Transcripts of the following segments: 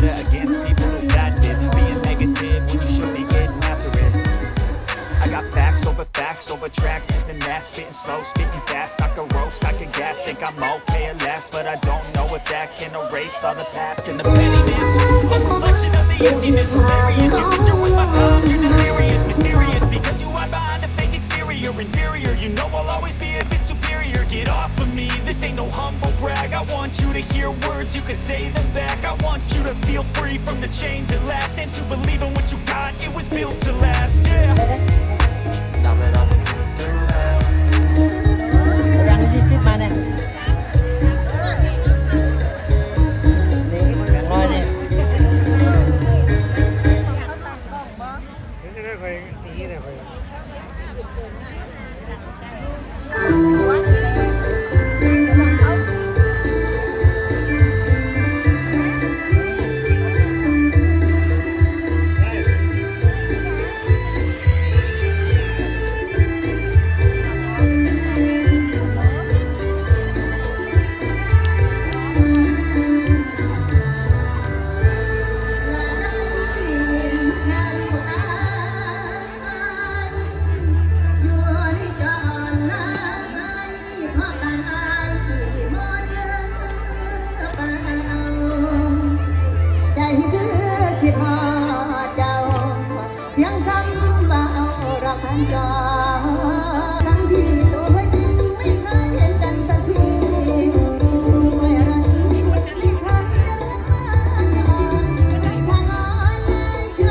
vendetta against people who patented being negative when you should be getting after it. I got facts over facts over tracks, this and that. Spitting slow, spitting fast. I could roast, I could gas. Think I'm okay at last, but I don't know if that can erase all the past and the pettiness. A reflection of the emptiness. Hilarious, you think you're worth my time. You're delirious,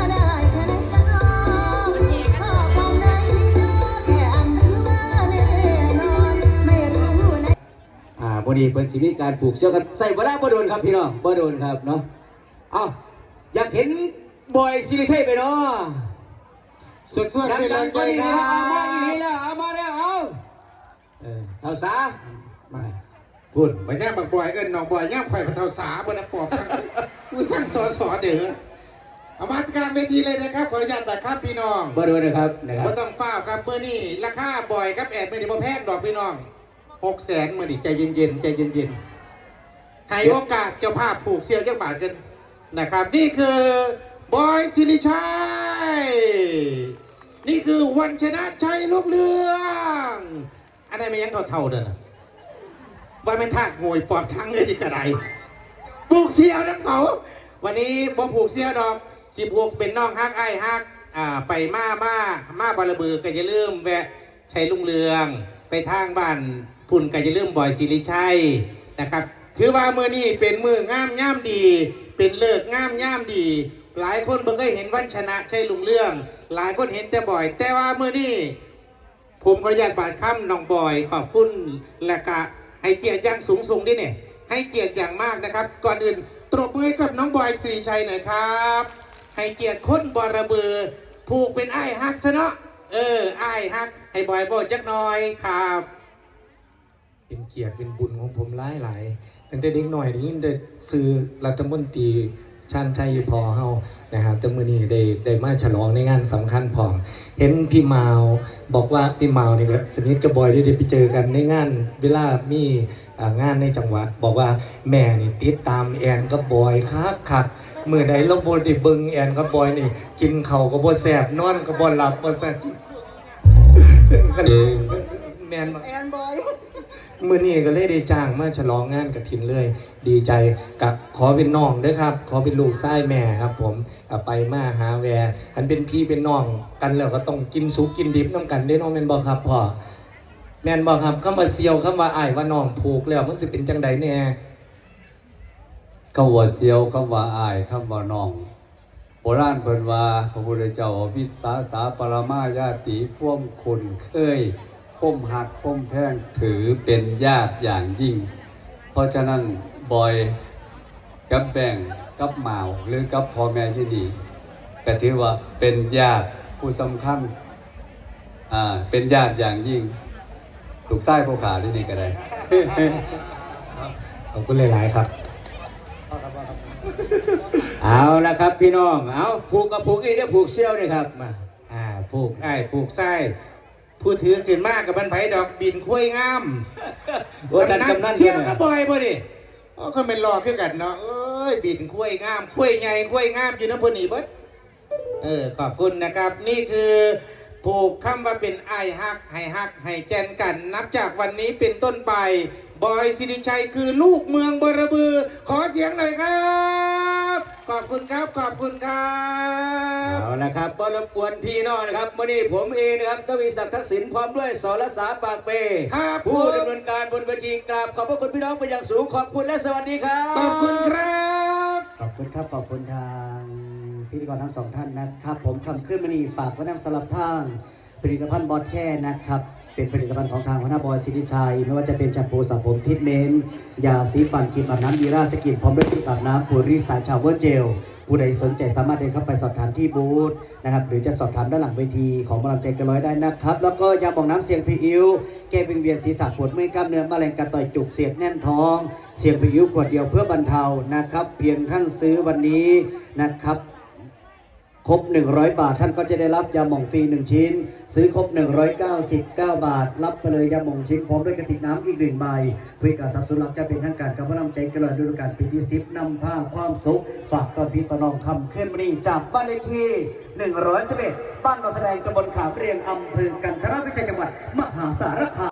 อได้แค่ไหนกันน้องข้อความใดเจอแค่อันคือว่าแนนอนไม่รู้อ่าพอดีเพิ่นสิมีการปลูกเชือกกันใส่เวลาบ่โดนครับพี่น้องบ่โดนครับเนาะ เอาอยากเห็นบอยสิริชัยไปเนาะ สดสดเป็นแรงใจครัเอามาอีบแล้วเอามาแล้วเอาเออเอาซะมาพูดมาย่างบางบอยเอิ้นน้องบอยย่างไข่พระเทาสาบนปอบทั้งผู้สร้างสอสอเด้อเอามากลางเวทีเลยนะครับขออนุญาตแบบครับพี่น้องบ่โดนนะครับนะครับบ่ต้องฟ้าวครับเมื่อนี้ราคาบ่อยครับแอดมื่อนี้บ่แพงดอกพี่น้องหกแสนมื่อนี้ใจเย็นๆใจเย็นๆให้โอกาสเจ้าภาพผูกเสียเจ้าบาทกันนะครับ นี่คือ บอยสิริชัย นี่คือวันชนะชัยลูกเรืองอันนี้ไม่ยังเท่าๆเด้อนะว่าเป็นทาสงวยปอบทั้งเลยที่กระไดผูกเสียวน้ำเขาวันนี้บ่ผูกเสียดอกสิผูกเป็นน้องฮักไอ้ฮักอ่าไปมามามาบาระเบือก็จะเริ่มแวะชัยลุงเรือง ไปทางบ้านพุ่นก็จะเริ่มบ่อยสิริชัยนะครับ ถือว่ามือนี้เป็นมืองามย่ามดี เป็นเลิกงามย่ามดี หลายคนเบิ่งเคยเห็นวันชนะใชัยลุงเรื่อง หลายคนเห็นแต่บ่อย แต่ว่าเมื่อนี้ผมขออนุญาตบาดค่ำน้องบอยขอบคุณและกะให้เกียรติอย่างสูงส่งด้วยเนี่ยให้เกียรติอย่างมากนะครับ ก่อนอื่นตบมือกับน้องบอยสิริชัยหน่อยครับ ให้เกียรติคนบอระเบือผูกเป็นไอ้ฮักซะเนาะเออไอ้ายฮัก ให้บอยบอกจักหน่อยครับ เป็นเกียรติเป็นบุญของผมหลายหลายตั้งแต่เด็กหน่อยนี่ได้ซื้อรัฐมนตรี ชาญชัยพอเฮานะครับแต่มื้อนี้ได้ได้มาฉลองในงานสำคัญพอเห็นพี่มาวบอกว่าพี่มาวนี่ก็สนิทกับบอยได้ได้ไปเจอกันในงานเวลามี่งานในจังหวัด บอกว่าแม่นี่ติดตามแอนกับบอยคักคักๆมื้อใดเราบ่ได้เบิ่งแอนกับบอยนี่ กินข้าวก็บ่แซ่บนอนก็บ่หลับบ่ซั่น แม่นบ่แอนบอยมื่อนี้ก็เลยได้จ้างมาฉลองงานกับทินเลย ดีใจกับขอเป็นน้องเด้อครับ ขอเป็นลูกชายแม่ครับ ผมกับไปมาหาแวร์อันเป็นพี่เป็นน้องกันแล้วก็ต้องกินสุกกินดิบน้ำกันได้อน้องแม่นบอกครับพ่อแม่นบอกครับคำว่าเซียวคำว่าอ้ายว่าน้องผูกแล้วมันสิเป็นจังใดแน่คำว่าเสียวคำว่าอายคำว่าน้อง โบราณเพิ่นว่าพระพุทธเจ้าวิสาสาปรมาญาติพ่วมคุณเคย พ่มหักพ่มแพงถือเป็นญาติอย่างยิ่ง เพราะฉะนั้นบอยกับแบ่งกับหมาวหรือกับพ่อแม่ที่ดีก็ถือว่าเป็นญาติผู้สำคัญอ่าเป็นญาติอย่างยิ่งถูกไส้ผู้ขาที่นี่ก็ได้ ขอบคุณหลายๆครับ เอาละครับพี่น้อง เอาผูกกับผูกอีกเด้อผูกเชี่ยวเลยครับมาอ่าผูกไอ้ผูกไส้ ผู้ถือขึ้นมากกับมันไผดอกบินคุ้ยงามโอ้จันกำนันเสียงเนี่ยก็บ่อยบ่ดิโอ้ก็เป็นรอคือกันเนาะเอ้ยบินคุ้ยงามคุ้ยใหญ่คุ้ยงามอยู่น้ำพนีเบิดเออขอบคุณนะครับ นี่คือผูกคำว่าเป็นไอายฮักให้ฮักให้แจนกัน นับจากวันนี้เป็นต้นไป บอยสิริชัยคือลูกเมืองบรบือ ขอเสียงหน่อยครับ ขอบคุณครับ ขอบคุณครับเอาละครับบ่รบกวนพี่น้องนะครับวันนี้ผมเองนะครับทวีศักดิ์ทักษิณพร้อมด้วยสรสาปากเปครับผู้ผมดำเนินการบนเวทีกราบขอบพระคุณพี่น้องเป็นอย่างสูงขอบคุณและสวัสดีครับ ขอบคุณครับ ขอบคุณครับขอบคุณทางพิธีกรทั้งสองท่านนะครับ ผมคำขึ้นมานี่ฝากไว้นำสลับทางผลิตภัณฑ์บอดแค่นะครับ เป็นผลิตภัณฑ์ของทางหัวหน้าบอยสิริชัย ไม่ว่าจะเป็นแชมพูสระผมทิทเมนต์ยาสีฟันครีมอาบน้ำดีราสกินพร้อมด้วยครีมอาบน้ำปูริสายชาวเวอร์เจลผู้ใดสนใจสามารถเดินเข้าไปสอบถามที่บูธนะครับหรือจะสอบถามด้านหลังเวทีของหมอลใจกันร้อยได้นะครับ แล้วก็ยาบอกน้ำเสียงพีอิวแก้วิงเวียนศีรษะปวดเมื่อยกล้ามเนื้อมะเร็งกระต่อยจุกเสียดแน่นท้อง เสียงพีอิวขวดเดียวเพื่อบรรเทานะครับ เพียงท่านซื้อวันนี้นะครับ ครบ 100 บาทท่านก็จะได้รับยาหม่องฟรี 1 ชิ้น ซื้อครบ 199 บาท รับไปเลยยาหม่องชิ้นพร้อมด้วยกระติกน้ำอีกหนึ่งใบเพื่อการสับสนุนรับจะเป็นทางการกับว่านำใจกระลาดูการปีที่สิบนำผ้าความสุข ฝากตอนพี่ตนองคำขึ้นมานี่จากบ้านเลขที่ 111 บ้านนอแสดงตำบลขามเรียงอำเภอกันทรวิชัยจังหวัดมหาสารคาม